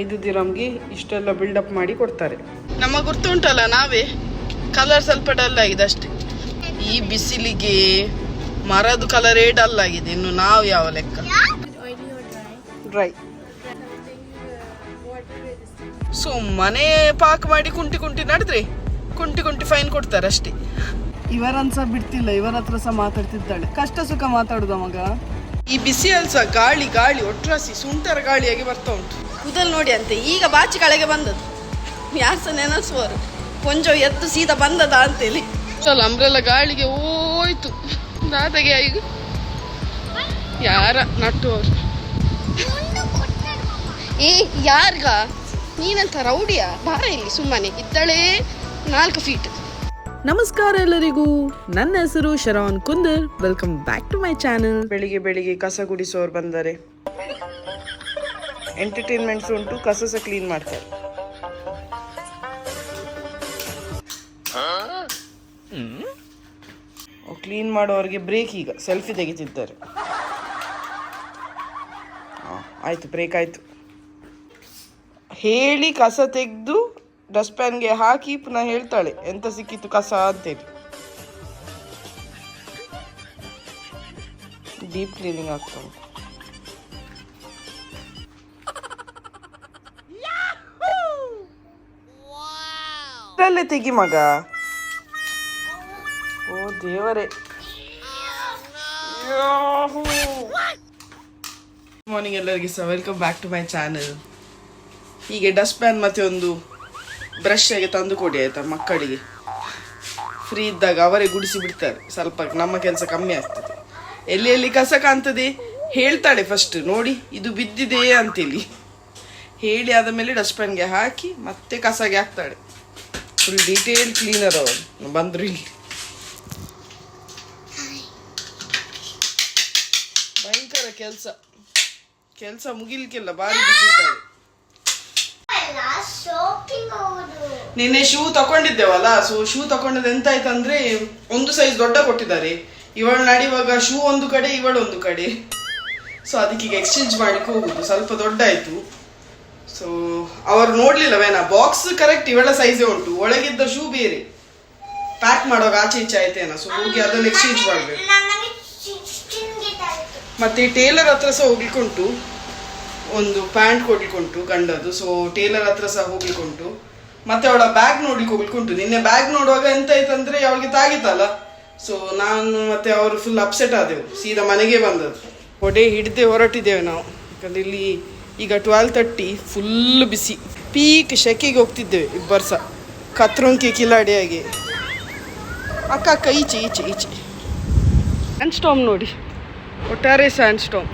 ಐದು ದಿರಮ್ಗೆ ಇಷ್ಟೆಲ್ಲ ಬಿಲ್ಡಪ್ ಮಾಡಿ ಕೊಡ್ತಾರೆ. ನಮ್ಮ ಗೊತ್ತುಂಟಲ್ಲ ನಾವೇ ಕಲರ್ ಸ್ವಲ್ಪ ಡಲ್ ಆಗಿದೆ ಅಷ್ಟೇ ಈ ಬಿಸಿಲಿಗೆ ಮರದ ಕಲರೇ ಡಲ್ ಆಗಿದೆ ಇನ್ನು ನಾವು ಯಾವ ಲೆಕ್ಕ? ಡ್ರೈ ಸೊ ಮನೆ ಪಾಕ್ ಮಾಡಿ ಕುಂಟಿ ಕುಂಟಿ ನಡೆದ್ರಿ ಕುಂಟಿ ಕುಂಟಿ ಫೈನ್ ಕೊಡ್ತಾರೆ ಅಷ್ಟೇ. ಇವರನ್ಸ ಬಿಡ್ತಿಲ್ಲ ಇವರ ಹತ್ರ ಸಹ ಮಾತಾಡ್ತಿದ್ದಾಳೆ. ಕಷ್ಟ ಸುಖ ಮಾತಾಡುದ ಮಗ? ಈ ಬಿಸಿ ಅಲ್ಸ ಗಾಳಿ ಗಾಳಿ ಒಟ್ರಾಸಿ ಸುಂಟರ ಗಾಳಿಯಾಗಿ ಬರ್ತಾ ಉಂಟು. ಕೂದಲ್ ನೋಡಿ ಅಂತೆ ಈಗ ಬಾಚಿ ಕಳೆಗೆ ಬಂದದ್ದು. ಯಾರು ಸಹ ನೆನೆಸುವರು ಕೊಂಚ ಎದ್ದು ಸೀದಾ ಬಂದದ ಅಂತೇಳಿ. ಚಲ ಅಂಬ್ರೆಲ್ಲ ಗಾಳಿಗೆ ಹೋಯ್ತು. ದಾದಗೆ ಈಗ ಯಾರ ನಟ್ಟುವರು ಏ ಯಾರ್ಗ? ನೀನಂತ ರೌಡಿಯಾ? ಬಾರ ಇಲ್ಲಿ ಸುಮ್ಮನೆ ಇದ್ದಳೆ ನಾಲ್ಕು ಫೀಟ್ ನಮಸ್ಕಾರ ಎಲ್ಲರಿಗೂ. ನನ್ನ ಹೆಸರು Sharavan Kundar. Welcome back to my channel ಬೆಳಿಗ್ಗೆ ಬೆಳಿಗ್ಗೆ ಕಸ ಗುಡಿಸೋರು ಬಂದರೆ. ಎಂಟರ್ಟೈನ್ಮೆಂಟ್ಸ್ ಉಂಟು ಕಸ ಸಹ ಕ್ಲೀನ್ ಮಾಡ್ತಾರೆ ಕ್ಲೀನ್ ಮಾಡೋರಿಗೆ ಬ್ರೇಕ್ ಈಗ ಸೆಲ್ಫಿ ತೆಗಿತಿದ್ದಾರೆ. ಆಯ್ತು ಬ್ರೇಕ್ ಆಯಿತು. ಹೇಳಿ ಕಸ ತೆಗೆದು ಡಸ್ಟ್ಪ್ಯಾನ್ಗೆ ಹಾಕಿ ಪುನಃ ಹೇಳ್ತಾಳೆ, ಎಂತ ಸಿಕ್ಕಿತ್ತು ಕಸ ಅಂತೇಳಿ. ಡೀಪ್ ಕ್ಲೀನಿಂಗ್ ಆಗ್ತಾ ಉಂಟು ತೆಗಿ ಮಗ. ಓ ದೇವರೇ. ಮಾರ್ನಿಂಗ್ ಎಲ್ಲರಿಗೆ. ಸಹ welcome back to my channel ಹೀಗೆ ಡಸ್ಟ್ಬಿನ್ ಮತ್ತೆ ಒಂದು ಬ್ರಷ್ ಆಗಿ ತಂದು ಕೊಡಿ ಆಯ್ತಾ ಮಕ್ಕಳಿಗೆ. ಫ್ರೀ ಇದ್ದಾಗ ಅವರೇ ಗುಡಿಸಿ ಬಿಡ್ತಾರೆ. ಸ್ವಲ್ಪ ನಮ್ಮ ಕೆಲಸ ಕಮ್ಮಿ ಆಗ್ತದೆ. ಎಲ್ಲಿ ಎಲ್ಲಿ ಕಸ ಕಾಣ್ತದೆ? ಹೇಳ್ತಾಳೆ ಫಸ್ಟ್ ನೋಡಿ, ಇದು ಬಿದ್ದಿದೆ ಅಂತೇಳಿ ಹೇಳಿ ಆದ ಮೇಲೆ ಪ್ಯಾನ್ಗೆ ಹಾಕಿ ಮತ್ತೆ ಕಸಗೆ ಹಾಕ್ತಾಳೆ. ಫುಲ್ ಡೀಟೇಲ್ ಕ್ಲೀನರ್ ಅವರು. ಬಂದ್ರಿ ಭಯಂಕರ ಕೆಲಸ. ಕೆಲಸ ಮುಗಿಲಿಕ್ಕೆಲ್ಲ ಬಾರಿ ಬಿದ್ದಿದ್ದಾಳೆ ನಿನ್ನೆ ಶೂ ತಕೊಂಡಿದ್ದೇವಲ್ಲ? ಸೊ ಶೂ ತಕೊಂಡದ್ದು ಎಂತ ಆಯ್ತಂದ್ರೆ ಒಂದು ಸೈಜ್ ದೊಡ್ಡ ಕೊಟ್ಟಿದ್ದಾರೆ. ಇವಳು ನಡಿವಾಗ ಶೂ ಒಂದು ಕಡೆ, ಇವಳು ಒಂದು ಕಡೆ. ಸೊ ಅದಕ್ಕೆ ಎಕ್ಸ್ಚೇಂಜ್ ಮಾಡ್ಲಿಕ್ಕೆ ಹೋಗುದು. ಸ್ವಲ್ಪ ದೊಡ್ಡ ಆಯ್ತು ಸೊ ಅವರು ನೋಡ್ಲಿಲ್ಲವೇನ ಬಾಕ್ಸ್ ಕರೆಕ್ಟ್ ಇವೆಲ್ಲ ಸೈಜೇ ಉಂಟು. ಒಳಗಿದ್ದ ಶೂ ಬೇರೆ. ಪ್ಯಾಕ್ ಮಾಡುವಾಗ ಆಚೆ ಈಚೆ ಆಯ್ತೇನ ಸೊ ಹೋಗಿ ಅದನ್ನು ಎಕ್ಸ್ಚೇಂಜ್ ಮಾಡಬೇಕು. ಮತ್ತೆ ಟೇಲರ್ ಹತ್ರ ಸಹ ಹೋಗ್ಲಿಕ್ಕುಂಟು. ಒಂದು ಪ್ಯಾಂಟ್ ಕೊಡ್ಲಿಕ್ಕುಂಟು ಗಂಡದು ಸೊ ಟೇಲರ್ ಹತ್ರ ಸಹ ಹೋಗ್ಲಿಕ್ಕುಂಟು. ಮತ್ತೆ ಅವಳ ಬ್ಯಾಗ್ ನೋಡ್ಲಿಕ್ಕೆ ಹೋಗ್ಲಿಕ್ಕುಂಟು. ನಿನ್ನೆ ಬ್ಯಾಗ್ ನೋಡುವಾಗ ಎಂತ ಆಯ್ತಂದ್ರೆ ಅವಳಿಗೆ ತಾಗಿತ್ತಲ್ಲ ಸೊ ನಾನು ಮತ್ತೆ ಅವರು ಫುಲ್ ಅಪ್ಸೆಟ್ ಆದೆವು. ಸೀದಾ ಮನೆಗೆ ಬಂದದ್ದು. ಹೊಡೆ ಹಿಡ್ದೆ ಹೊರಟಿದ್ದೇವೆ ನಾವು. ಯಾಕಂದ್ರೆ ಇಲ್ಲಿ ಈಗ ಟ್ವೆಲ್ ತರ್ಟಿ ಫುಲ್ ಬಿಸಿ ಪೀಕ್ ಶೆಕೆಗೆ ಹೋಗ್ತಿದ್ದೇವೆ ಇಬ್ಬರು ಸಹ ಕತ್ರೋಂಕಿ ಕಿಲಾಡಿಯಾಗಿ. ಅಕ್ಕ ಅಕ್ಕ ಈಚೆ ಈಚೆ ಈಚೆ. ಸ್ಯಾಂಡ್ ಸ್ಟೋಮ್ ನೋಡಿ. ಒಟ್ಟಾರೆ ಸ್ಯಾಂಡ್ ಸ್ಟಾಮ್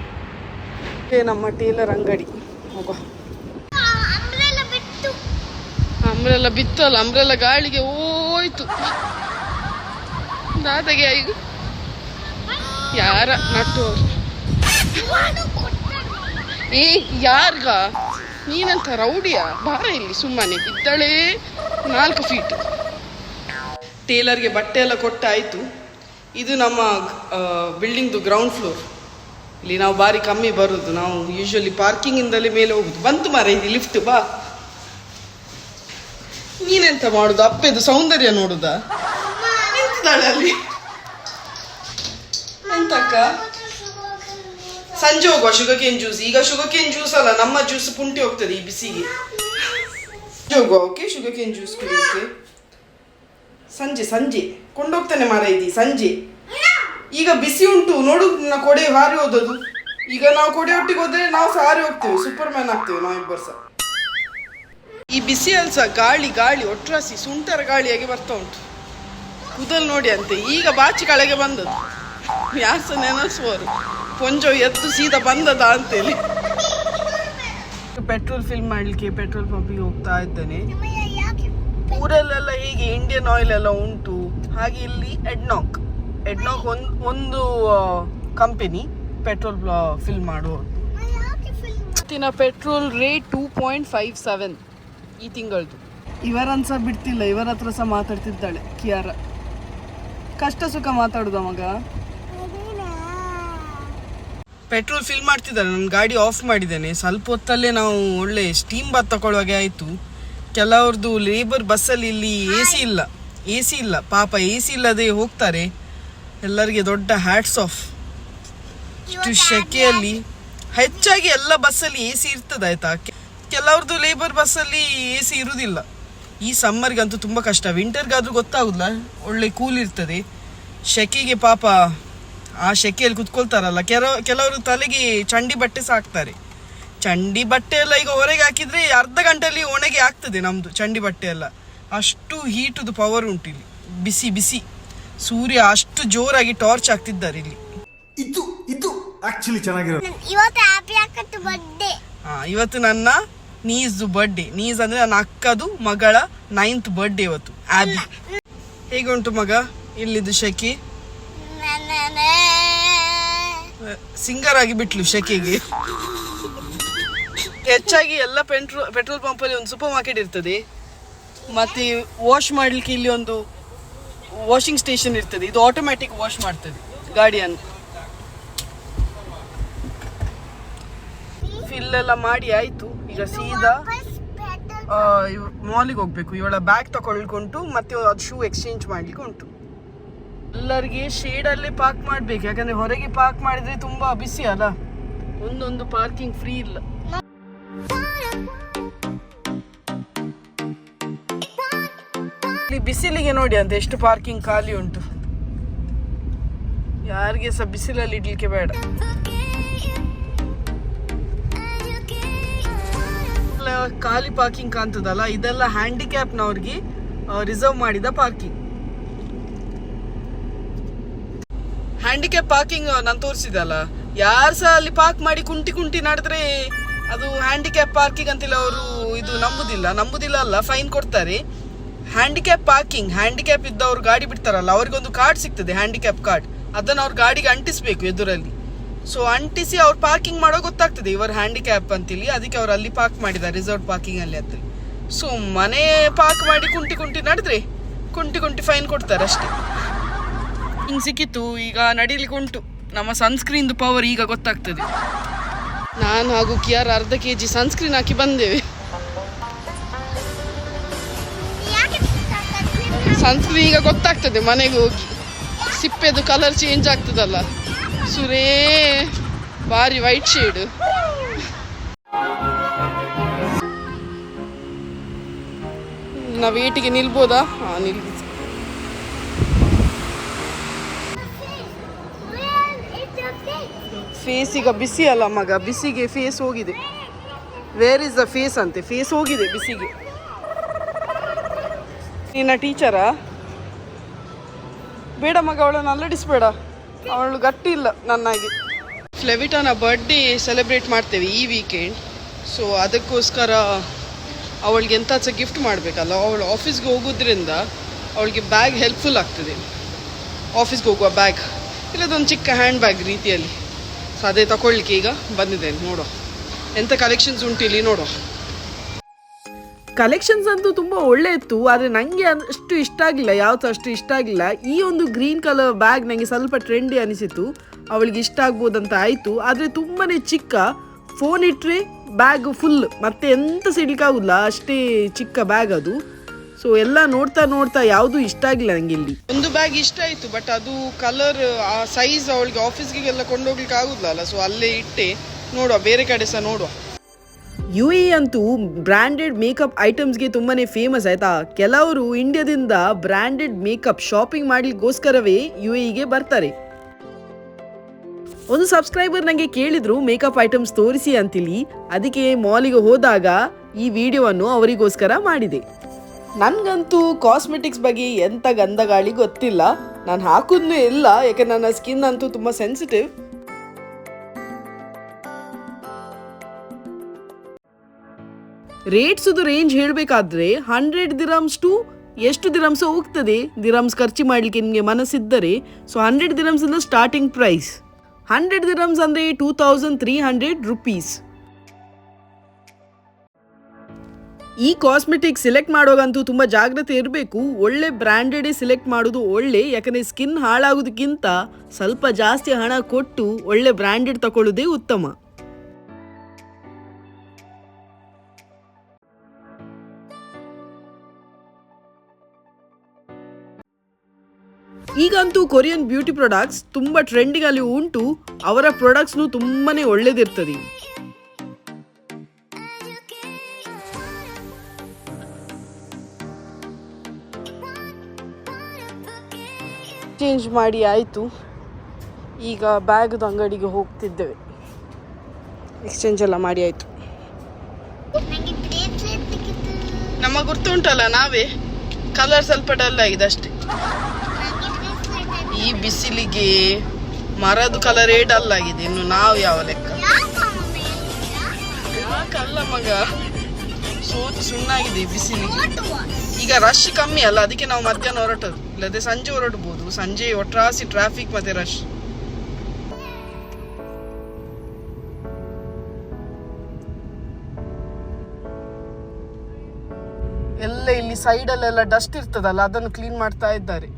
ನಮ್ಮ ಟೇಲರ್ ಅಂಗಡಿ. ಹೋಗ. ಅಂಬ್ರೆಲ್ಲ ಬಿತ್ತು. ಅಲ್ಲ ಅಂಬ್ರೆಲ್ಲ ಗಾಳಿಗೆ ಹೋಯ್ತು. ದಾದಗೆ ಈಗ ಯಾರ ನಟ್ಟು ಏ, ಯಾರ್ಗ? ನೀನಂತ ರೌಡಿಯಾ? ಬಾರ ಇಲ್ಲಿ ಸುಮ್ಮನೆ ಇದ್ದಳೆ. ನಾಲ್ಕು ಫೀಟ್ ಟೇಲರ್ಗೆ ಬಟ್ಟೆ ಎಲ್ಲ ಕೊಟ್ಟಾಯಿತು. ಇದು ನಮ್ಮ ಬಿಲ್ಡಿಂಗ್ದು ಗ್ರೌಂಡ್ ಫ್ಲೋರ್ ಇಲ್ಲಿ ನಾವು ಬಾರಿ ಕಮ್ಮಿ ಬರುದು. ನಾವು ಯೂಶಲಿ ಪಾರ್ಕಿಂಗಿಂದಲೇ ಮೇಲೆ ಹೋಗುದು. ಬಂತು ಮಾರ ಇದು ಲಿಫ್ಟ್ ಬಾ. ನೀನೆಂತ ಮಾಡುದು? ಅಪ್ಪೆದು ಸೌಂದರ್ಯ ನೋಡುದಾ? ಅಲ್ಲಿ. ಎಂತಕ್ಕ? ಸಂಜೆ ಹೋಗುವ ಶುಗರ್ ಕೇನ್ ಜ್ಯೂಸ್ ಈಗ ಶುಗರ್ ಕೇನ್ ಜ್ಯೂಸ್ ಅಲ್ಲ, ನಮ್ಮ ಜ್ಯೂಸ್ ಪುಂಟಿ ಹೋಗ್ತದೆ ಈ ಬಿಸಿಗೆ. ಹೋಗುವ ಓಕೆ ಶುಗರ್ ಕೇನ್ ಜ್ಯೂಸ್ ಕುಡಿಯೋಕೆ ಸಂಜೆ ಸಂಜೆ. ಕೊಂಡೋಗ್ತಾನೆ ಮಾರ ಇದಿ ಸಂಜೆ. ಈಗ ಬಿಸಿ ಉಂಟು, ನೋಡು ನಾ ಕೊಡೆ ಹಾರಿ ಹೋದದು. ಈಗ ನಾವು ಕೊಡೆ ಒಟ್ಟಿಗೆ ಹೋದ್ರೆ ನಾವು ಸಾರಿ ಹೋಗ್ತೇವೆ ಸೂಪರ್ ಮ್ಯಾನ್ ಆಗ್ತೇವೆ ನಾವಿಬ್ಬರು ಸಹ. ಈ ಬಿಸಿ ಸಹ ಗಾಳಿ ಗಾಳಿ, ಒಟ್ರಾಸಿ, ಸುಂಟರ ಗಾಳಿಯಾಗಿ ಬರ್ತಾ ಉಂಟು. ಕೂದಲು ನೋಡಿ ಅಂತೆ, ಈಗ ಬಾಚಿ ಕಳೆಗೆ ಬಂದದ್ದು. ಯಾರು ಸಹ ನೆನೆಸುವರು ಕೊಂಚ ಎತ್ತು ಸೀದಾ ಬಂದದ ಅಂತೇಳಿ. ಪೆಟ್ರೋಲ್ ಫಿಲ್ ಮಾಡ್ಲಿಕ್ಕೆ ಪೆಟ್ರೋಲ್ ಪಂಪಿಗೆ ಹೋಗ್ತಾ ಇದ್ದೇನೆ. ಊರಲ್ಲೆಲ್ಲ ಹೀಗೆ ಇಂಡಿಯನ್ ಆಯಿಲ್ ಎಲ್ಲ ಉಂಟು. ಹಾಗೆ ಇಲ್ಲಿ ಎಡ್ನಾಕ್ ಎಡ್ನಾಕ್ ಒಂದು ಒಂದು ಕಂಪನಿ ಪೆಟ್ರೋಲ್ ಫಿಲ್ ಮಾಡುವ. ಇವತ್ತಿನ petrol rate two point five seven ಈ ತಿಂಗಳದು. ಇವರನ್ಸ ಬಿಡ್ತಿಲ್ಲ ಇವರ ಹತ್ರ ಸಹ ಮಾತಾಡ್ತಿದ್ದಾಳೆ ಕಿಯಾರ. ಕಷ್ಟ ಸುಖ ಮಾತಾಡುದ ಮಗ? ಪೆಟ್ರೋಲ್ ಫಿಲ್ ಮಾಡ್ತಿದ್ದಾರೆ. ನನ್ನ ಗಾಡಿ ಆಫ್ ಮಾಡಿದ್ದೇನೆ. ಸ್ವಲ್ಪ ಹೊತ್ತಲ್ಲೇ ನಾವು ಒಳ್ಳೆ ಸ್ಟೀಮ್ ಬಾತ್ ತಗೊಳ್ಳುವಾಗೆ ಆಯಿತು. ಕೆಲವ್ರದ್ದು ಲೇಬರ್ ಬಸ್ಸಲ್ಲಿ ಇಲ್ಲಿ ಎ ಸಿ ಇಲ್ಲ. ಎ ಸಿ ಇಲ್ಲ. ಪಾಪ ಎ ಸಿ ಇಲ್ಲದೆ ಹೋಗ್ತಾರೆ. ಎಲ್ಲರಿಗೆ ದೊಡ್ಡ ಹ್ಯಾಟ್ಸ್ ಆಫ್ ಇಷ್ಟು ಶೆಕೆಯಲ್ಲಿ ಹೆಚ್ಚಾಗಿ ಎಲ್ಲ ಬಸ್ಸಲ್ಲಿ ಎ ಸಿ ಇರ್ತದೆ ಆಯ್ತಾ? ಕೆಲವ್ರದ್ದು ಲೇಬರ್ ಬಸ್ಸಲ್ಲಿ ಎ ಸಿ ಇರುವುದಿಲ್ಲ ಈ ಸಮ್ಮರ್ಗಂತೂ ತುಂಬ ಕಷ್ಟ. ವಿಂಟರ್ಗಾದ್ರೂ ಗೊತ್ತಾಗುದಿಲ್ಲ. ಒಳ್ಳೆ ಕೂಲ್ ಇರ್ತದೆ. ಶೆಕೆಗೆ ಪಾಪ ಆ ಶೆಕೆಯಲ್ಲಿ ಕುತ್ಕೊಳ್ತಾರಲ್ಲ. ಕೆಲವು ಕೆಲವರು ತಲೆಗೆ ಚಂಡಿ ಬಟ್ಟೆ ಸಾಕ್ತಾರೆ. ಚಂಡಿ ಬಟ್ಟೆ ಎಲ್ಲ ಈಗ ಹೊರಗೆ ಹಾಕಿದ್ರೆ ಅರ್ಧ ಗಂಟೆಯಲ್ಲಿ ಒಣಗಿ ಆಗ್ತದೆ ನಮ್ದು ಚಂಡಿ ಬಟ್ಟೆ ಎಲ್ಲ. ಅಷ್ಟು ಹೀಟದು ಪವರ್ ಉಂಟು ಇಲ್ಲಿ. ಬಿಸಿ ಬಿಸಿ. ಸೂರ್ಯ ಅಷ್ಟು ಜೋರಾಗಿ ಟಾರ್ಚ್ ಆಗ್ತಿದ್ದಾರೆ ಇಲ್ಲಿ. ಇದು ಇದು ಆಕ್ಚುಲಿ ಚೆನ್ನಾಗಿರೋ ಇವತ್ತು ನನ್ನ ನೀಸ್ದು ಬರ್ಡೇ ನೀಸ್ ಅಂದ್ರೆ ನನ್ನ ಅಕ್ಕದು ಮಗಳ ನೈನ್ತ್ ಬರ್ಡೇ ಇವತ್ತು. ಆಬಿ ಹೇಗೆ ಉಂಟು ಮಗ? ಇಲ್ಲಿದ್ದು ಶೆಕೆ. ಸಿಂಗರ್ ಆಗಿ ಬಿಟ್ಲು ಶಕಿಗೆ. ಹೆಚ್ಚಾಗಿ ಎಲ್ಲ ಪೆಟ್ರೋಲ್ ಪೆಟ್ರೋಲ್ ಪಂಪಲ್ಲಿ ಒಂದು ಸೂಪರ್ ಮಾರ್ಕೆಟ್ ಇರ್ತದೆ. ಮತ್ತೆ ವಾಶ್ ಮಾಡ್ಲಿಕ್ಕೆ ಇಲ್ಲಿ ಒಂದು ವಾಷಿಂಗ್ ಸ್ಟೇಷನ್ ಇರ್ತದೆ. ಇದು ಆಟೋಮ್ಯಾಟಿಕ್ ವಾಶ್ ಮಾಡ್ತದೆ ಗಾಡಿಯನ್ನು. ಫಿಲ್ ಎಲ್ಲ ಮಾಡಿ ಆಯ್ತು. ಈಗ ಸೀದಾ ಮಾಲಿಗೆ ಹೋಗ್ಬೇಕು. ಇವಳ ಬ್ಯಾಗ್ ತಗೊಳ್ಕೊಂಡು, ಮತ್ತೆ ಅದು ಶೂ ಎಕ್ಸ್ಚೇಂಜ್ ಮಾಡ್ಲಿಕ್ಕೆ ಉಂಟು. ಎಲ್ಲರಿಗೆ ಶೇಡಲ್ಲೇ ಪಾರ್ಕ್ ಮಾಡ್ಬೇಕು. ಯಾಕಂದ್ರೆ ಹೊರಗೆ ಪಾರ್ಕ್ ಮಾಡಿದ್ರೆ ತುಂಬಾ ಬಿಸಿ ಅಲ್ಲ? ಒಂದೊಂದು ಪಾರ್ಕಿಂಗ್ ಫ್ರೀ ಇಲ್ಲ. ಇಲ್ಲಿ ಬಿಸಿಲಿಗೆ ನೋಡಿ ಅಂತ ಎಷ್ಟು ಪಾರ್ಕಿಂಗ್ ಖಾಲಿ ಉಂಟು. ಯಾರಿಗೆ ಸಹ ಬಿಸಿಲಲ್ಲಿ ಇಡ್ಲಿಕ್ಕೆ ಬೇಡ. ಖಾಲಿ ಪಾರ್ಕಿಂಗ್ ಕಾಣ್ತದಲ್ಲ? ಇದೆಲ್ಲ ಹ್ಯಾಂಡಿಕ್ಯಾಪ್ನವ್ರಿಗೆ ರಿಸರ್ವ್ ಮಾಡಿದ ಪಾರ್ಕಿಂಗ್ ಹ್ಯಾಂಡಿಕ್ಯಾಪ್ ಪಾರ್ಕಿಂಗ್ ನಾನು ತೋರಿಸಿದಲ್ಲ ಯಾರು ಸಹ ಅಲ್ಲಿ ಪಾರ್ಕ್ ಮಾಡಿ ಕುಂಟಿ ಕುಂಟಿ ನಡೆದ್ರೆ ಅದು ಹ್ಯಾಂಡಿಕ್ಯಾಪ್ ಪಾರ್ಕಿಂಗ್ ಅಂತಿಲ್ಲ ಅವರು, ಇದು ನಂಬುದಿಲ್ಲ. ನಂಬುದಿಲ್ಲ ಅಲ್ಲ ಫೈನ್ ಕೊಡ್ತಾರೆ. ಹ್ಯಾಂಡಿಕ್ಯಾಪ್ ಪಾರ್ಕಿಂಗ್ ಹ್ಯಾಂಡಿಕ್ಯಾಪ್ ಇದ್ದವ್ರು ಗಾಡಿ ಬಿಡ್ತಾರಲ್ಲ, ಅವ್ರಿಗೊಂದು ಕಾರ್ಡ್ ಸಿಗ್ತದೆ ಹ್ಯಾಂಡಿಕ್ಯಾಪ್ ಕಾರ್ಡ್ ಅದನ್ನು ಅವ್ರ ಗಾಡಿಗೆ ಅಂಟಿಸ್ಬೇಕು ಎದುರಲ್ಲಿ. ಸೊ ಅಂಟಿಸಿ ಅವ್ರು ಪಾರ್ಕಿಂಗ್ ಮಾಡೋ ಗೊತ್ತಾಗ್ತದೆ, ಇವರು ಹ್ಯಾಂಡಿಕ್ಯಾಪ್ ಅಂತೇಳಿ ಅದಕ್ಕೆ ಅವ್ರು ಅಲ್ಲಿ ಪಾರ್ಕ್ ಮಾಡಿದ್ದಾರೆ ರಿಸರ್ವ್ ಪಾರ್ಕಿಂಗ್ ಅಲ್ಲಿ ಅಂತ ಸೊ ಮನೆ ಪಾರ್ಕ್ ಮಾಡಿ ಕುಂಟಿ ಕುಂಟಿ ನಡೆದ್ರೆ, ಕುಂಟಿ ಕುಂಟಿ ಫೈನ್ ಕೊಡ್ತಾರೆ ಅಷ್ಟೇ. ಹಿಂಗೆ ಸಿಕ್ಕಿತ್ತು ಈಗ ನಡೀಲಿಕ್ಕೆ ಉಂಟು ನಮ್ಮ ಸನ್ಸ್ಕ್ರೀನ್ದು ಪವರ್ ಈಗ ಗೊತ್ತಾಗ್ತದೆ. ನಾನು ಹಾಗೂ ಕಿಯಾರ್ ಅರ್ಧ ಕೆ ಜಿ ಸನ್ಸ್ಕ್ರೀನ್ ಹಾಕಿ ಬಂದೇವೆ. ಸನ್ಸ್ಕ್ರೀನ್ ಈಗ ಗೊತ್ತಾಗ್ತದೆ, ಮನೆಗೆ ಹೋಗಿ. ಸಿಪ್ಪೆದು ಕಲರ್ ಚೇಂಜ್ ಆಗ್ತದಲ್ಲ. ಸುರೇ, ಭಾರಿ ವೈಟ್ ಶೇಡ್ ನಾವು ಏಟಿಗೆ ನಿಲ್ಬೋದಾ? ನಿಲ್ ಫೇಸ್ ಈಗ ಬಿಸಿ ಅಲ್ಲ ಮಗ, ಬಿಸಿಗೆ ಫೇಸ್ ಹೋಗಿದೆ. ವೇರ್ ಇಸ್ ದ ಫೇಸ್ ಅಂತೆ? ಫೇಸ್ ಹೋಗಿದೆ ಬಿಸಿಗೆ. ನಿನ್ನ ಟೀಚರಾ ಬೇಡ ಮಗ, ಅವಳನ್ನು ಅಲ್ಲಡಿಸ್ಬೇಡ. ಅವಳು ಗಟ್ಟಿ ಇಲ್ಲ ನನ್ನಾಗಿ. ಫ್ಲೆವಿಟಾನ ಬರ್ಡೇ ಸೆಲೆಬ್ರೇಟ್ ಮಾಡ್ತೇವೆ ಈ ವೀಕೆಂಡ್ ಸೊ ಅದಕ್ಕೋಸ್ಕರ ಅವಳಿಗೆ ಎಂಥ ಸಹ ಗಿಫ್ಟ್ ಮಾಡಬೇಕಲ್ಲ, ಅವಳು ಆಫೀಸ್ಗೆ ಹೋಗೋದ್ರಿಂದ ಅವಳಿಗೆ ಬ್ಯಾಗ್ ಹೆಲ್ಪ್ಫುಲ್ ಆಗ್ತದೆ. ಆಫೀಸ್ಗೆ ಹೋಗುವ ಬ್ಯಾಗ್ ಇಲ್ಲದೊಂದು ಚಿಕ್ಕ ಹ್ಯಾಂಡ್ ಬ್ಯಾಗ್ ರೀತಿಯಲ್ಲಿ. ಸೊ ಅದೇ ತಗೊಳ್ಳಿಕ್ಕೆ ಈಗ ಬಂದಿದ್ದೇನೆ ನೋಡುವ ಎಂಥ ಕಲೆಕ್ಷನ್ಸ್ ಉಂಟು ಇಲ್ಲಿ ನೋಡುವ ಕಲೆಕ್ಷನ್ಸ್ ಅಂತೂ ತುಂಬ ಒಳ್ಳೆ ಇತ್ತು, ಆದರೆ ನನಗೆ ಅಷ್ಟು ಇಷ್ಟ ಆಗಿಲ್ಲ ಯಾವತ್ತು ಅಷ್ಟು ಇಷ್ಟ ಆಗಿಲ್ಲ. ಈ ಒಂದು ಗ್ರೀನ್ ಕಲರ್ ಬ್ಯಾಗ್ ನನಗೆ ಸ್ವಲ್ಪ ಟ್ರೆಂಡಿ ಅನಿಸಿತು. ಅವಳಿಗೆ ಇಷ್ಟ ಆಗ್ಬೋದಂತ ಆಯಿತು, ಆದರೆ ತುಂಬಾ ಚಿಕ್ಕ. ಫೋನ್ ಇಟ್ಟರೆ ಬ್ಯಾಗ್ ಫುಲ್ ಮತ್ತೆ ಎಂತ ಸಿಡ್ಲಿಕ್ಕಾಗಲ್ಲ ಅಷ್ಟೇ ಚಿಕ್ಕ ಬ್ಯಾಗ್ ಅದು. ಸೊ ಎಲ್ಲ ನೋಡ್ತಾ ನೋಡ್ತಾ ಯಾವುದು ಇಷ್ಟ ಆಗಿಲ್ಲ ನನಗೆ ಇಲ್ಲಿ. ಒಂದು ಬ್ಯಾಗ್ ಇಷ್ಟ ಆಯ್ತು ಬಟ್ ಅದು ಕಲರ್ ಆ ಸೈಜ್ ಅವಳಿಗೆ ಆಫೀಸ್ಗೆಲ್ಲ ಕೊಂಡೋಗ್ಲಿಕ್ಕೆ ಆಗುದಿಲ್ಲ ಅಲ್ಲ? ಸೊ ಅಲ್ಲೇ ಇಟ್ಟೆ. ನೋಡುವ ಬೇರೆ ಕಡೆ ಸಹ ನೋಡುವ. ಯು ಎ ಅಂತೂ ಬ್ರ್ಯಾಂಡೆಡ್ ಮೇಕಪ್ ಐಟಮ್ಸ್ಗೆ ತುಂಬಾ ಫೇಮಸ್ ಆಯಿತಾ? ಕೆಲವರು ಇಂಡಿಯಾದಿಂದ ಬ್ರ್ಯಾಂಡೆಡ್ ಮೇಕಪ್ ಶಾಪಿಂಗ್ ಮಾಡಲಿಕ್ಕೋಸ್ಕರವೇ ಯು ಎಗೆ ಬರ್ತಾರೆ. ಒಂದು ಸಬ್ಸ್ಕ್ರೈಬರ್ ನನಗೆ ಕೇಳಿದ್ರು ಮೇಕಪ್ ಐಟಮ್ಸ್ ತೋರಿಸಿ ಅಂತಿಲಿ ಅದಕ್ಕೆ ಮಾಲಿಗೆ ಹೋದಾಗ ಈ ವಿಡಿಯೋವನ್ನು ಅವರಿಗೋಸ್ಕರ ಮಾಡಿದೆ. ನನಗಂತೂ ಕಾಸ್ಮೆಟಿಕ್ಸ್ ಬಗ್ಗೆ ಎಂಥ ಗಂಧ ಗಾಳಿ ಗೊತ್ತಿಲ್ಲ. ನಾನು ಹಾಕುದ್ನು ಇಲ್ಲ, ಯಾಕೆ ನನ್ನ ಸ್ಕಿನ್ ಅಂತೂ ತುಂಬ ಸೆನ್ಸಿಟಿವ್ ರೇಟ್ಸ್ ರೇಂಜ್ ಹೇಳಬೇಕಾದ್ರೆ ಹಂಡ್ರೆಡ್ ದಿರಮ್ಸ್ ಟು ಎಷ್ಟು ದಿರಮ್ಸ್ ಹೋಗ್ತದೆ? ದಿರಮ್ಸ್ ಖರ್ಚು ಮಾಡಲಿಕ್ಕೆ ನಿಮಗೆ ಮನಸ್ಸಿದ್ದರೆ ಸೊ ಹಂಡ್ರೆಡ್ ದಿರಮ್ಸ್ ಇಂದ ಸ್ಟಾರ್ಟಿಂಗ್ ಪ್ರೈಸ್ ಹಂಡ್ರೆಡ್ ದಿರಮ್ಸ್ ಅಂದರೆ two thousand three hundred rupees ಈ ಕಾಸ್ಮೆಟಿಕ್ ಸೆಲೆಕ್ಟ್ ಮಾಡುವಾಗಂತೂ ತುಂಬ ಜಾಗ್ರತೆ ಇರಬೇಕು. ಒಳ್ಳೆ ಬ್ರ್ಯಾಂಡೆಡೇ ಸೆಲೆಕ್ಟ್ ಮಾಡೋದು ಒಳ್ಳೆ, ಯಾಕಂದರೆ ಸ್ಕಿನ್ ಹಾಳಾಗೋದಕ್ಕಿಂತ ಸ್ವಲ್ಪ ಜಾಸ್ತಿ ಹಣ ಕೊಟ್ಟು ಒಳ್ಳೆ ಬ್ರ್ಯಾಂಡೆಡ್ ತಗೊಳ್ಳೋದೇ ಉತ್ತಮ. ಈಗಂತೂ ಕೊರಿಯನ್ ಬ್ಯೂಟಿ ಪ್ರಾಡಕ್ಟ್ಸ್ ತುಂಬ ಟ್ರೆಂಡಿಗಲ್ಲಿ ಉಂಟು. ಅವರ ಪ್ರಾಡಕ್ಟ್ಸ್ನು ತುಂಬಾ ಒಳ್ಳೇದಿರ್ತದೆ. ಚೇಂಜ್ ಮಾಡಿ ಆಯಿತು. ಈಗ ಬ್ಯಾಗ್ದು ಅಂಗಡಿಗೆ ಹೋಗ್ತಿದ್ದೇವೆ. ಎಕ್ಸ್ಚೇಂಜ್ ಎಲ್ಲ ಮಾಡಿ ಆಯಿತು. ನಮ್ಮ ಗುರ್ತು ಉಂಟಲ್ಲ ನಾವೇ? ಕಲರ್ ಸ್ವಲ್ಪ ಡಲ್ ಆಗಿದೆ ಅಷ್ಟೇ. ಈ ಬಿಸಿಲಿಗೆ ಮರದ್ದು ಕಲರ್ ಡಲ್ ಆಗಿದೆ. ಇನ್ನು ನಾವು ಯಾವ ಲೆಕ್ಕ? ಯಾಕಲ್ಲ ಮಗ? ಸೋತು ಸುಣ್ಣಾಗಿದೆ ಈ ಬಿಸಿಲಿಗೆ. ಈಗ ರಶ್ ಕಮ್ಮಿ ಅಲ್ಲ ಅದಕ್ಕೆ ನಾವು ಮಧ್ಯಾಹ್ನ ಹೊರಟದ್ದು. ಇಲ್ಲದೆ ಸಂಜೆ ಹೊರಡ್ಬೋದು. ಸಂಜೆ ಒಟ್ರಾಸಿ ಟ್ರಾಫಿಕ್ ಮತ್ತೆ ರಶ್ ಎಲ್ಲ ಇಲ್ಲಿ ಸೈಡಲ್ಲೆಲ್ಲ ಡಸ್ಟ್ ಇರ್ತದಲ್ಲ, ಅದನ್ನು ಕ್ಲೀನ್ ಮಾಡ್ತಾ ಇದ್ದಾರೆ.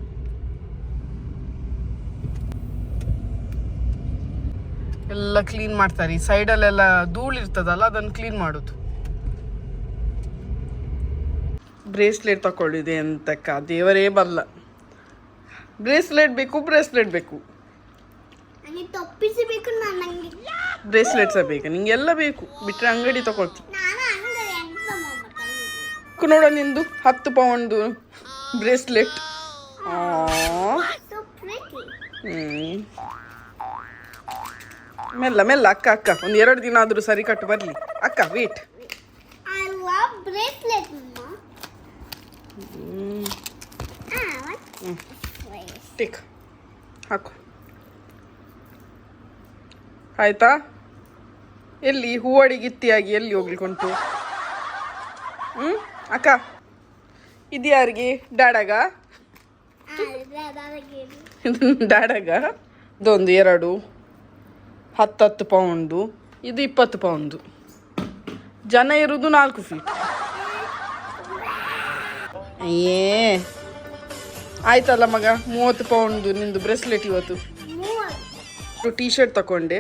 ಎಲ್ಲ ಕ್ಲೀನ್ ಮಾಡ್ತಾರೆ. ಈ ಸೈಡಲ್ಲೆಲ್ಲ ಧೂಳು ಇರ್ತದಲ್ಲ, ಅದನ್ನು ಕ್ಲೀನ್ ಮಾಡೋದು. ಬ್ರೇಸ್ಲೆಟ್ ತಗೊಳ್ಳಿದೆ ಅಂತಕ್ಕ ದೇವರೇ ಬಲ್ಲ. ಬ್ರೇಸ್ಲೆಟ್ ಬೇಕು ಬ್ರೇಸ್ಲೆಟ್ ಬೇಕು. ತಪ್ಪಿಸಬೇಕು ಬ್ರೇಸ್ಲೆಟ್ ಸಹ ಬೇಕು ನಿಂಗೆ ಎಲ್ಲ ಬೇಕು ಬಿಟ್ಟರೆ ಅಂಗಡಿ ತಗೊಳ್ತಿ ನಾನು ಅಂಗಡಿ ಎಂತ ಮಾಡ್ಬೇಕು? ನೋಡ ನಿಂದು ಹತ್ತು ಪೌಂಡ್ದು ಬ್ರೇಸ್ಲೆಟ್. ಮೆಲ್ಲ ಮೆಲ್ಲ ಅಕ್ಕ ಅಕ್ಕ. ಒಂದು ಎರಡು ದಿನ ಆದರೂ ಸರಿ ಕಟ್ಟು ಬರಲಿ. ಅಕ್ಕ ವೇಟ್ ಬ್ರೇಸ್ಲೆಟ್ ಮಮ್ಮ ಟೇಕ್. ಹಾಕು. ಆಯ್ತಾ? ಎಲ್ಲಿ? ಹೂವಡಿ ಗಿತ್ತಿಯಾಗಿ ಎಲ್ಲಿ ಹೋಗ್ಲಿಕ್ಕುಂಟು? ಹ್ಞೂ ಅಕ್ಕ ಇದು ಯಾರಿಗೆ ಡಾಡಗ ಡಾಡಗ? ಇದೊಂದು ಎರಡು. ಹತ್ತತ್ತು ಪೌಂಡು. ಇದು ಇಪ್ಪತ್ತು ಪೌಂಡು. ಜನ ಇರುವುದು ನಾಲ್ಕು ಫೀಟ್ ಏ ಆಯ್ತಲ್ಲ ಮಗ ಮೂವತ್ತು ಪೌಂಡ್ ನಿಂದು ಬ್ರೆಸ್ಲೆಟ್ ಇವತ್ತು. ಟೀ ಶರ್ಟ್ ತಗೊಂಡೆ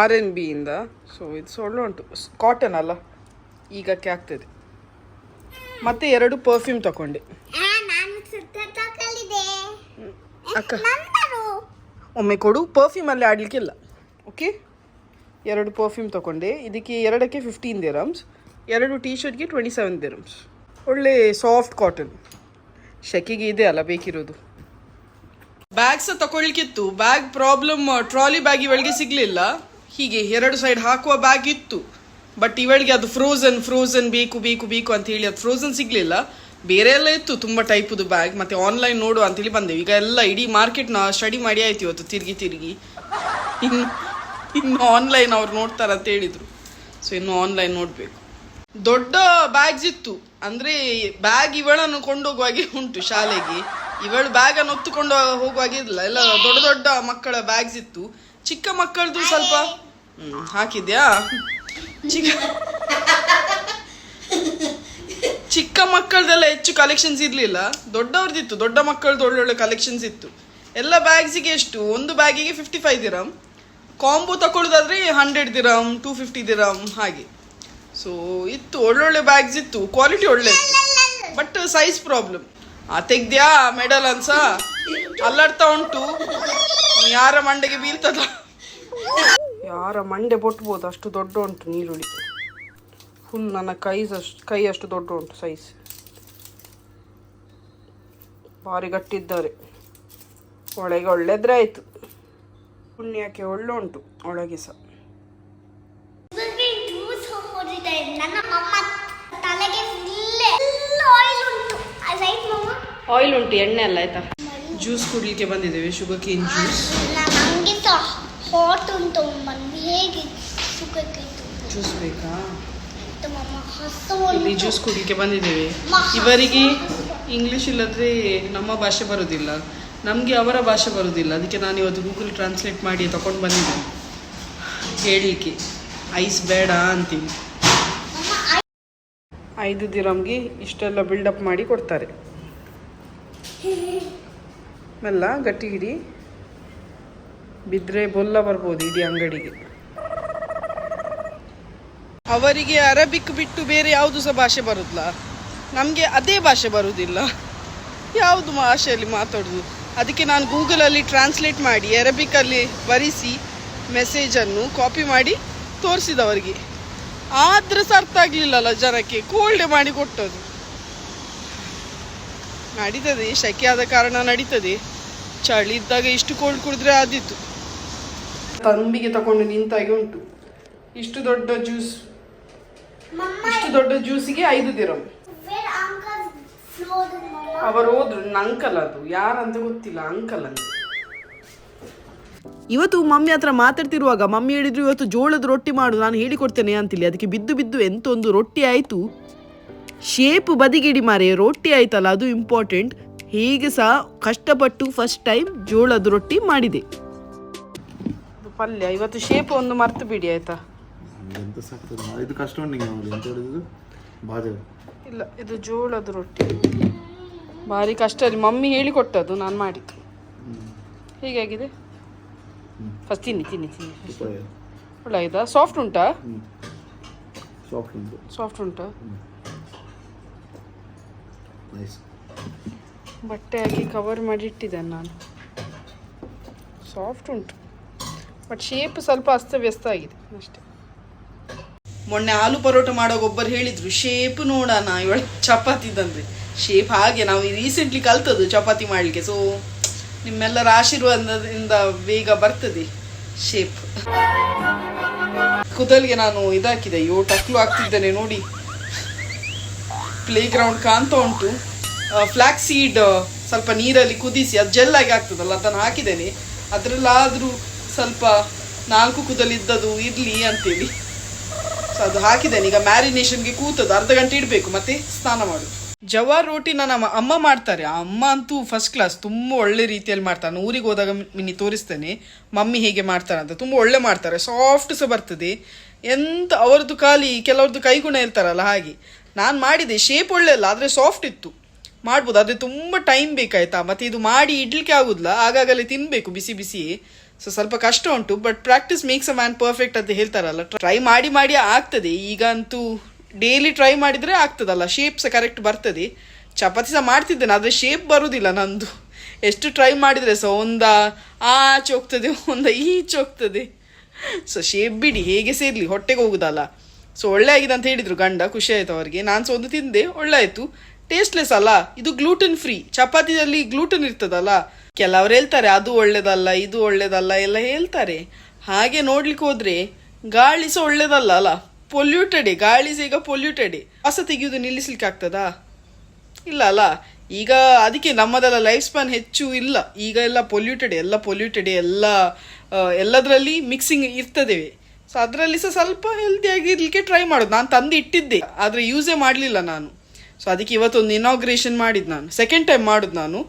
ಆರ್ ಎನ್ ಬಿಯಿಂದ ಸೊ ಇದು ಸೊಳ್ಳೆ ಉಂಟು. ಕಾಟನ್ ಅಲ್ಲ. ಈಗಕ್ಕೆ ಆಗ್ತದೆ. ಮತ್ತೆ ಎರಡು ಪರ್ಫ್ಯೂಮ್ ತಗೊಂಡೆ ಅಕ್ಕ. ಒಮ್ಮೆ ಕೊಡು ಪರ್ಫ್ಯೂಮಲ್ಲಿ ಆಡಲಿಕ್ಕಿಲ್ಲ. ಓಕೆ ಎರಡು ಪರ್ಫ್ಯೂಮ್ ತಗೊಂಡೆ ಇದಕ್ಕೆ ಎರಡಕ್ಕೆ ಫಿಫ್ಟೀನ್ ದಿರಮ್ಸ್ ಎರಡು ಟೀ ಶರ್ಟ್ಗೆ ಟ್ವೆಂಟಿ ಸೆವೆನ್ ದಿರಮ್ಸ್ ಒಳ್ಳೆ ಸಾಫ್ಟ್ ಕಾಟನ್ ಶೆಕೆಗೆ ಇದೆ ಅಲ್ಲ ಬೇಕಿರೋದು? ಬ್ಯಾಗ್ ಸಹ ತಗೊಳ್ಲಿಕ್ಕಿತ್ತು ಬ್ಯಾಗ್ ಪ್ರಾಬ್ಲಮ್ ಟ್ರಾಲಿ ಬ್ಯಾಗ್ ಇವಳಿಗೆ ಸಿಗಲಿಲ್ಲ. ಹೀಗೆ ಎರಡು ಸೈಡ್ ಹಾಕುವ ಬ್ಯಾಗ್ ಇತ್ತು. ಬಟ್ ಇವಳಿಗೆ ಅದು ಫ್ರೋಝನ್ ಫ್ರೋಝನ್ ಬೇಕು ಬೇಕು ಬೇಕು ಅಂತ ಹೇಳಿ ಅದು ಫ್ರೋಝನ್ ಸಿಗಲಿಲ್ಲ. ಬೇರೆ ಎಲ್ಲ ಇತ್ತು. ತುಂಬ ಟೈಪುದು ಬ್ಯಾಗ್ ಮತ್ತೆ ಆನ್ಲೈನ್ ನೋಡು ಅಂತೇಳಿ ಬಂದೆವು. ಈಗ ಎಲ್ಲ ಇಡೀ ಮಾರ್ಕೆಟ್ನ ಸ್ಟಡಿ ಮಾಡಿ ಆಯ್ತು ಇವತ್ತು ತಿರುಗಿ ತಿರುಗಿ. ಇನ್ನು ಇನ್ನು ಆನ್ಲೈನ್ ಅವ್ರು ನೋಡ್ತಾರೆ ಅಂತ ಹೇಳಿದರು. ಸೊ ಇನ್ನು ಆನ್ಲೈನ್ ನೋಡಬೇಕು. ದೊಡ್ಡ ಬ್ಯಾಗ್ಸ್ ಇತ್ತು. ಅಂದ್ರೆ ಬ್ಯಾಗ್ ಇವಳನ್ನು ಕೊಂಡೋಗುವಾಗೆ ಉಂಟು ಶಾಲೆಗೆ. ಇವಳು ಬ್ಯಾಗ್ ಅನ್ನು ಹೊತ್ತುಕೊಂಡು ಹೋಗುವಾಗೆ ಎಲ್ಲ ದೊಡ್ಡ ದೊಡ್ಡ ಮಕ್ಕಳ ಬ್ಯಾಗ್ಸ್ ಇತ್ತು. ಚಿಕ್ಕ ಮಕ್ಕಳದು ಸ್ವಲ್ಪ ಹಾಕಿದ್ಯಾ? ಚಿಕ್ಕ ಚಿಕ್ಕ ಮಕ್ಕಳದೆಲ್ಲ ಹೆಚ್ಚು ಕಲೆಕ್ಷನ್ಸ್ ಇರಲಿಲ್ಲ. ದೊಡ್ಡವ್ರದಿತ್ತು. ದೊಡ್ಡ ಮಕ್ಕಳದ್ದು ಒಳ್ಳೊಳ್ಳೆ ಕಲೆಕ್ಷನ್ಸ್ ಇತ್ತು. ಎಲ್ಲ ಬ್ಯಾಗ್ಸಿಗೆ ಎಷ್ಟು? ಒಂದು ಬ್ಯಾಗಿಗೆ fifty five dirham combo ತಗೊಳ್ಳೋದಾದ್ರೆ hundred dirham two fifty dirham ಹಾಗೆ. ಸೊ ಇತ್ತು ಒಳ್ಳೊಳ್ಳೆ ಬ್ಯಾಗ್ಸ್ ಇತ್ತು ಕ್ವಾಲಿಟಿ ಒಳ್ಳೆ ಇತ್ತು. ಬಟ್ ಸೈಜ್ ಪ್ರಾಬ್ಲಮ್ ಆ ತೆಗ್ದ್ಯಾ ಮೆಡಲ್ ಅನ್ಸ? ಅಲ್ಲಾಡ್ತಾ ಉಂಟು. ಯಾರ ಮಂಡೆಗೆ ಬೀಳ್ತದ? ಯಾರ ಮಂಡೆ ಬೊಟ್ಬೋದು ಅಷ್ಟು ದೊಡ್ಡ ಉಂಟು ನೀರುಳ್ಳಿ ಫುಲ್ ನನ್ನ ಕೈ ಅಷ್ಟು ಕೈ ಅಷ್ಟು ದೊಡ್ಡ ಉಂಟು ಸೈಜ್ ಭಾರಿ ಗಟ್ಟಿದ್ದಾರೆ. ಒಳಗೆ ಒಳ್ಳೆದ್ರೆ ಆಯ್ತು. ಪುಣ್ಯಕ್ಕೆ ಒಳ್ಳೆ ಉಂಟು ಒಳಗೆ ಸಹ ಜ್ಯೂಸ್ ಹೊಡಿದೆ ನನ್ನ ಮಮ್ಮ ತಲೆಗೆ ಫುಲ್ ಆಯಿಲ್ ಉಂಟು. Right mamma? ಆಯಿಲ್ ಉಂಟು ಎಣ್ಣೆ ಅಲ್ಲ ಆಯ್ತಾ? ಜ್ಯೂಸ್ ಕುಡಿಲಿಕ್ಕೆ ಬಂದಿದ್ದೇವೆ ಶುಗರ್ ಕೇನ್ ಜ್ಯೂಸ್ ನನಗೆ ಸಹ ಹಾಟ್ ಉಂಟು ಮಮ್ಮಿ. ಹೇಗೆ ಕೇನ್ ಜ್ಯೂಸ್ ಬೇಕಾ? ಇಲ್ಲಿ ಜ್ಯೂಸ್ ಕುಡ್ಲಿಕ್ಕೆ ಬಂದಿದ್ದೇವೆ. ಇವರಿಗೆ ಇಂಗ್ಲಿಷ್ ಇಲ್ಲದ್ರೆ ನಮ್ಮ ಭಾಷೆ ಬರೋದಿಲ್ಲ. ನಮಗೆ ಅವರ ಭಾಷೆ ಬರುವುದಿಲ್ಲ ಅದಕ್ಕೆ ನಾನು ಇವತ್ತು ಗೂಗಲ್ ಟ್ರಾನ್ಸ್ಲೇಟ್ ಮಾಡಿ ತಗೊಂಡು ಬಂದಿದ್ದೆ ಹೇಳಲಿಕ್ಕೆ ಐಸ್ ಬೇಡ ಅಂತೀನಿ. ಐದು ದಿರಮ್ಗೆ ಇಷ್ಟೆಲ್ಲ ಬಿಲ್ಡಪ್ ಮಾಡಿ ಕೊಡ್ತಾರೆ. ಮೆಲ್ಲ ಗಟ್ಟಿ ಹಿಡಿ ಬಿದ್ದರೆ ಬೊಲ್ಲ ಬರ್ಬೋದು ಇಡೀ ಅಂಗಡಿಗೆ. ಅವರಿಗೆ ಅರಬಿಕ್ ಬಿಟ್ಟು ಬೇರೆ ಯಾವುದು ಸಹ ಭಾಷೆ ಬರುದಿಲ್ಲ ನಮಗೆ ಅದೇ ಭಾಷೆ ಬರುವುದಿಲ್ಲ ಯಾವುದು ಭಾಷೆಯಲ್ಲಿ ಮಾತಾಡೋದು? ಅದಕ್ಕೆ ನಾನು ಗೂಗಲಲ್ಲಿ ಟ್ರಾನ್ಸ್ಲೇಟ್ ಮಾಡಿ, ಅರಬಿಕಲ್ಲಿ ಬರೆಸಿ ಮೆಸೇಜನ್ನು ಕಾಪಿ ಮಾಡಿ ತೋರಿಸಿದವರಿಗೆ ಆದ್ರೆ ಸರ್ಥ ಅರ್ಥ ಆಗಲಿಲ್ಲಲ್ಲ ಜನಕ್ಕೆ ಕೋಲ್ಡ್ ಮಾಡಿ ಕೊಟ್ಟದು ನಡೀತದೆ ಶಕೆ ಆದ ಕಾರಣ ನಡೀತದೆ. ಚಳಿ ಇದ್ದಾಗ ಇಷ್ಟು ಕೋಲ್ಡ್ ಕುಡಿದ್ರೆ ಆದಿತ್ತು ತಂಬಿಗೆ ತಗೊಂಡು ನಿಂತಾಗಿ ಉಂಟು. ಇಷ್ಟು ದೊಡ್ಡ ಜ್ಯೂಸ್ ಇಷ್ಟು ದೊಡ್ಡ ಜ್ಯೂಸಿಗೆ ಐದು Mama? ಅವರು ಹೋದ್ರು ನನ್ನ ಅಂಕಲ್ ಅದು. ಯಾರಂತ ಗೊತ್ತಿಲ್ಲ ಅಂಕಲ್ ಅಂತ. ಇವತ್ತು ಮಮ್ಮಿ ಹತ್ರ ಮಾತಾಡ್ತಿರುವಾಗ ಮಮ್ಮಿ ಹೇಳಿದ್ರು ಇವತ್ತು ಜೋಳದ ರೊಟ್ಟಿ ಮಾಡು ನಾನು ಹೇಳಿಕೊಡ್ತೇನೆ ಅಂತಿಲ್ಲ. ಅದಕ್ಕೆ ಬಿದ್ದು ಬಿದ್ದು ಎಂತ ಒಂದು ರೊಟ್ಟಿ ಆಯಿತು. ಶೇಪ್ ಬದಿಗಿಡಿ ಮಾರೆ ರೊಟ್ಟಿ ಆಯ್ತಲ್ಲ ಅದು ಇಂಪಾರ್ಟೆಂಟ್ ಹೀಗೆ ಸಹ ಕಷ್ಟಪಟ್ಟು ಫಸ್ಟ್ ಟೈಮ್ ಜೋಳದ ರೊಟ್ಟಿ ಮಾಡಿದೆ. ಪಲ್ಯ ಇವತ್ತು ಶೇಪ್ ಒಂದು ಮರ್ತು ಬಿಡಿ ಆಯ್ತಾ? ಇಲ್ಲ ಇದು ಜೋಳದ ರೊಟ್ಟಿ. ಭಾರಿ ಕಷ್ಟ ಅಲ್ಲಿ ಮಮ್ಮಿ ಹೇಳಿಕೊಟ್ಟದ್ದು ನಾನು ಮಾಡಿದ್ದು. ಹೇಗಾಗಿದೆ ಫಸ್ಟ್ ತಿನ್ನಿ ತಿನ್ನಿ ತಿನ್ನಿ. ಒಳ್ಳೆಯದಾ ಒಳ್ಳೆ ಆಯ್ತಾ ಸಾಫ್ಟ್ ಉಂಟಾ? ಸಾಫ್ಟ್ ಉಂಟು. ಸಾಫ್ಟ್ ಉಂಟಾ? ಬಟ್ಟೆ ಹಾಕಿ ಕವರ್ ಮಾಡಿ ಇಟ್ಟಿದ್ದೇನೆ ನಾನು. ಸಾಫ್ಟ್ ಉಂಟು. ಬಟ್ ಶೇಪ್ ಸ್ವಲ್ಪ ಅಸ್ತವ್ಯಸ್ತ ಆಗಿದೆ ಅಷ್ಟೇ. ಮೊನ್ನೆ ಆಲೂ ಪರೋಟ ಮಾಡೋ ಒಬ್ಬರು ಹೇಳಿದ್ರು ಶೇಪ್ ನೋಡೋಣ ಇವಳ ಚಪಾತಿದಂದ್ರೆ ಶೇಪ್ ಹಾಗೆ ನಾವು ರೀಸೆಂಟ್ಲಿ ಕಲ್ತದ್ದು ಚಪಾತಿ ಮಾಡಲಿಕ್ಕೆ ಸೊ ನಿಮ್ಮೆಲ್ಲರ ಆಶೀರ್ವಾದದಿಂದ ಬೇಗ ಬರ್ತದೆ ಶೇಪ್ ಕುದಲ್ಗೆ ನಾನು ಇದಾಕಿದೆ ಯೋ ಟಕ್ಲು ಹಾಕ್ತಿದ್ದೇನೆ ನೋಡಿ. ಪ್ಲೇ ಗ್ರೌಂಡ್ ಕಾಣ್ತಾ ಉಂಟು. ಫ್ಲಾಕ್ ಸೀಡ್ ಸ್ವಲ್ಪ ನೀರಲ್ಲಿ ಕುದಿಸಿ, ಅದು ಜೆಲ್ಲಾಗಿ ಆಗ್ತದಲ್ಲ, ಅದನ್ನು ಹಾಕಿದ್ದೇನೆ. ಅದರಲ್ಲಾದರೂ ಸ್ವಲ್ಪ ನಾಲ್ಕು ಕುದಲಿದ್ದದು ಇರಲಿ ಅಂತೇಳಿ. ಸೊ ಅದು ಹಾಕಿದ್ದೇನೆ. ಈಗ ಮ್ಯಾರಿನೇಷನ್ಗೆ ಕೂತದ್ದು, ಅರ್ಧ ಗಂಟೆ ಇಡಬೇಕು, ಮತ್ತೆ ಸ್ನಾನ ಮಾಡು ಜವಾರ್ ರೋಟಿ ನನ್ನ ಅಮ್ಮ ಮಾಡ್ತಾರೆ. ಆ ಅಮ್ಮ ಅಂತೂ ಫಸ್ಟ್ ಕ್ಲಾಸ್ ತುಂಬ ಒಳ್ಳೆ ರೀತಿಯಲ್ಲಿ ಮಾಡ್ತಾರೆ ಊರಿಗೆ ಹೋದಾಗ ನಿನ್ನೆ ತೋರಿಸ್ತೇನೆ. ಮಮ್ಮಿ ಹೇಗೆ ಮಾಡ್ತಾರೆ ಅಂತ. ತುಂಬ ಒಳ್ಳೆ ಮಾಡ್ತಾರೆ. ಸಾಫ್ಟ್ ಸಹ ಬರ್ತದೆ. ಎಂತ ಅವರದ್ದು ಖಾಲಿ, ಕೆಲವ್ರದ್ದು ಕೈಗುಣ ಇರ್ತಾರಲ್ಲ ಹಾಗೆ. ನಾನು ಮಾಡಿದೆ. ಶೇಪ್ ಒಳ್ಳೆ ಅಲ್ಲ, ಆದರೆ ಸಾಫ್ಟ್ ಇತ್ತು. ಮಾಡ್ಬೋದು. ಆದರೆ ತುಂಬ ಟೈಮ್ ಬೇಕಾಯ್ತಾ? ಮತ್ತೆ ಇದು ಮಾಡಿ ಇಡ್ಲಿಕ್ಕೆ ಆಗೋದಿಲ್ಲ. ಆಗಾಗಲೇ ತಿನ್ನಬೇಕು ಬಿಸಿ ಬಿಸಿ ಸೊ ಸ್ವಲ್ಪ ಕಷ್ಟ ಉಂಟು. But practice makes a man perfect ಅಂತ ಹೇಳ್ತಾರಲ್ಲ. ಟ್ರೈ ಮಾಡಿ ಮಾಡಿ ಆಗ್ತದೆ. ಈಗ ಅಂತೂ ಡೈಲಿ ಟ್ರೈ ಮಾಡಿದರೆ ಆಗ್ತದಲ್ಲ ಶೇಪ್ ಸಹ ಕರೆಕ್ಟ್ ಬರ್ತದೆ. ಚಪಾತಿ ಸಹ ಮಾಡ್ತಿದ್ದೇನೆ, ಆದರೆ ಶೇಪ್ ಬರುವುದಿಲ್ಲ ನಂದು. ಎಷ್ಟು ಟ್ರೈ ಮಾಡಿದರೆ ಸಹ ಒಂದ ಆಚೆ ಹೋಗ್ತದೆ ಒಂದ ಈಚೆ ಹೋಗ್ತದೆ ಸೊ ಶೇಪ್ ಬಿಡಿ, ಹೇಗೆ ಸೇರಲಿ, ಹೊಟ್ಟೆಗೆ ಹೋಗುದಲ್ಲ. ಸೊ ಒಳ್ಳೆ ಆಗಿದೆ ಅಂತ ಹೇಳಿದರು ಗಂಡ, ಖುಷಿ ಆಯಿತು ಅವರಿಗೆ. ನಾನು ಸಹ ಒಂದು ತಿಂದೆ ಒಳ್ಳೆ ಆಯಿತು ಟೇಸ್ಟ್ಲೆಸ್ ಅಲ್ಲ, ಇದು ಗ್ಲೂಟನ್ ಫ್ರೀ ಚಪಾತಿಯಲ್ಲಿ ಗ್ಲೂಟನ್ ಇರ್ತದಲ್ಲ. ಕೆಲವರು ಹೇಳ್ತಾರೆ, ಅದು ಒಳ್ಳೇದಲ್ಲ, ಇದು ಒಳ್ಳೇದಲ್ಲ, ಎಲ್ಲ ಹೇಳ್ತಾರೆ. ಹಾಗೆ ನೋಡ್ಲಿಕ್ಕೆ ಹೋದ್ರೆ ಗಾಳಿ ಸಹ ಒಳ್ಳೇದಲ್ಲ ಅಲ್ಲ. ಪೊಲ್ಯೂಟೆಡ್ ಗಾಳಿ ಈಗ ಪೊಲ್ಯೂಟೆಡ್ ಕಸ ತೆಗೆಯೋದು ನಿಲ್ಲಿಸ್ಲಿಕ್ಕೆ ಆಗ್ತದಾ ಇಲ್ಲ ಅಲ್ಲ, ಈಗ ಅದಕ್ಕೆ ನಮ್ಮದೆಲ್ಲ ಲೈಫ್ ಸ್ಪ್ಯಾನ್ ಹೆಚ್ಚು ಇಲ್ಲ. ಈಗ ಎಲ್ಲ ಪೊಲ್ಯೂಟೆಡ್ ಎಲ್ಲ ಪೊಲ್ಯೂಟೆಡ್ ಎಲ್ಲ ಎಲ್ಲದರಲ್ಲಿ ಮಿಕ್ಸಿಂಗ್ ಇರ್ತದೆ. ಸೊ ಅದರಲ್ಲಿ ಸಹ ಸ್ವಲ್ಪ ಹೆಲ್ದಿ ಆಗಿರ್ಲಿಕ್ಕೆ ಟ್ರೈ ಮಾಡೋದು. ನಾನು ತಂದು ಇಟ್ಟಿದ್ದೆ, ಆದರೆ ಯೂಸೇ ಮಾಡಲಿಲ್ಲ ನಾನು. ಸೊ ಅದಕ್ಕೆ ಇವತ್ತೊಂದು ಇನಾಗ್ರೇಷನ್ ಮಾಡಿದ್ದು ನಾನು. ಸೆಕೆಂಡ್ ಟೈಮ್ ಮಾಡೋದು ನಾನು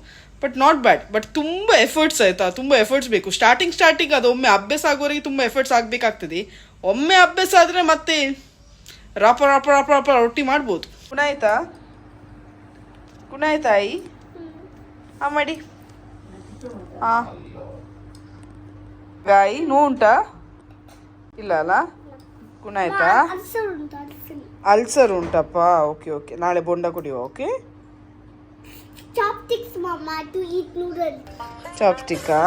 ಬಟ್ ನಾಟ್ ಬ್ಯಾಡ್ ಬಟ್ ತುಂಬ ಎಫರ್ಟ್ಸ್ ಆಯಿತಾ? ತುಂಬ ಎಫರ್ಟ್ಸ್ ಬೇಕು. ಸ್ಟಾರ್ಟಿಂಗ್ ಸ್ಟಾರ್ಟಿಂಗ್ ಅದು ಒಮ್ಮೆ ಅಭ್ಯಾಸ ಆಗೋರಿಗೆ ತುಂಬ ಎಫರ್ಟ್ಸ್ ಆಗಬೇಕಾಗ್ತದೆ. ಒಮ್ಮೆ ಅಭ್ಯಾಸ ಆದರೆ ಮತ್ತೆ ರಾಪ ರಾಪ ರಾಪ ರಾಪ ರೊಟ್ಟಿ ಮಾಡ್ಬೋದು. ಗುಣ ಆಯ್ತಾ ಹಾಂ ಮಾಡಿ. ಹಾಂ. ಗಾಯಿ ನೋವು ಉಂಟಾ? ಇಲ್ಲ ಅಲ್ಲ? ಗುಣ ಆಯ್ತಾ ಅಲ್ಸರ್ ಉಂಟು ಅಲ್ಸರ್. ಅಲ್ಸರ್ ಉಂಟಪ್ಪ. Okay okay. ನಾಳೆ ಬೊಂಡ ಕುಡಿಯುವ ಓಕೆ? ಚಾಪ್ಸ್ಟಿಕ್ಕಾ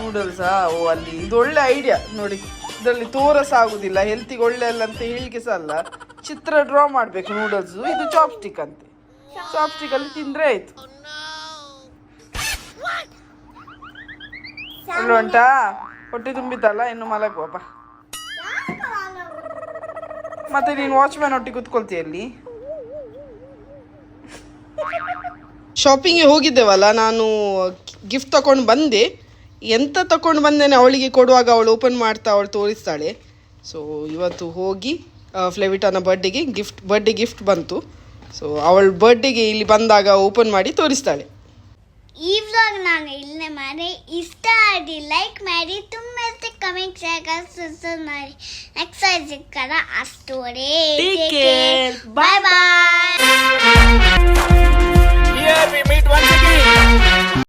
ನೂಡಲ್ಸಾ ಓ, ಅಲ್ಲಿ ಇದು ಒಳ್ಳೆ ಐಡಿಯಾ ನೋಡಿ, ಇದರಲ್ಲಿ ತೋರಸ ಆಗುದಿಲ್ಲ ಹೆಲ್ತಿಗೆ ಒಳ್ಳೆ ಅಲ್ಲ ಅಂತ ಹೇಳಿಕೆ ಸಹ ಅಲ್ಲ. ಚಿತ್ರ ಡ್ರಾ ಮಾಡಬೇಕು ನೂಡಲ್ಸ್ ಇದು ಚಾಪ್ಸ್ಟಿಕ್ ಅಂತೆ. ಚಾಪ್ಸ್ಟಿಕ್ ಅಲ್ಲಿ ತಿಂದ್ರೆ ಆಯ್ತು. ಒಳ್ಳೆ ಉಂಟಾ ಹೊಟ್ಟೆ ತುಂಬಿತಲ್ಲ ಇನ್ನು ಮಲಗುವಪ್ಪ ಮತ್ತೆ ನೀನು ವಾಚ್ಮ್ಯಾನ್ ಒಟ್ಟಿಗೆ ಕುತ್ಕೊಳ್ತೀಯ ಅಲ್ಲಿ? ಶಾಪಿಂಗ್ಗೆ ಹೋಗಿದ್ದೇವಲ್ಲ, ನಾನು ಗಿಫ್ಟ್ ತಗೊಂಡು ಬಂದೆ. ಎಂತ ತಗೊಂಡು ಬಂದೇನೆ ಅವಳಿಗೆ ಕೊಡುವಾಗ ಅವಳು ಓಪನ್ ಮಾಡ್ತಾ ಅವಳು ತೋರಿಸ್ತಾಳೆ. ಸೊ ಇವತ್ತು ಹೋಗಿ ಫ್ಲೆವಿಟಾನ ಬರ್ಡೇಗೆ ಗಿಫ್ಟ್ ಬರ್ಡೇ ಗಿಫ್ಟ್ ಬಂತು. ಸೊ ಅವಳ ಬರ್ಡೇಗೆ ಇಲ್ಲಿ ಬಂದಾಗ ಓಪನ್ ಮಾಡಿ ತೋರಿಸ್ತಾಳೆ. ಈ ವ್ಲಾಗ್ ನಾನು ಇಲ್ಲೇ ಮಾಡಿ ಇಷ್ಟ ಆಗಿ ಲೈಕ್ ಮಾಡಿ ತುಂಬ ಕಮೆಂಟ್ ಶೇರ್ ಸಬ್ಸ್ಕ್ರೈಬ್ ಮಾಡಿ. ಎಕ್ಸೈಸ್ ಸಿಕ್ಕಲ್ಲ ಅಷ್ಟೋರೇ. ಬಾಯ್ ಬಾಯ್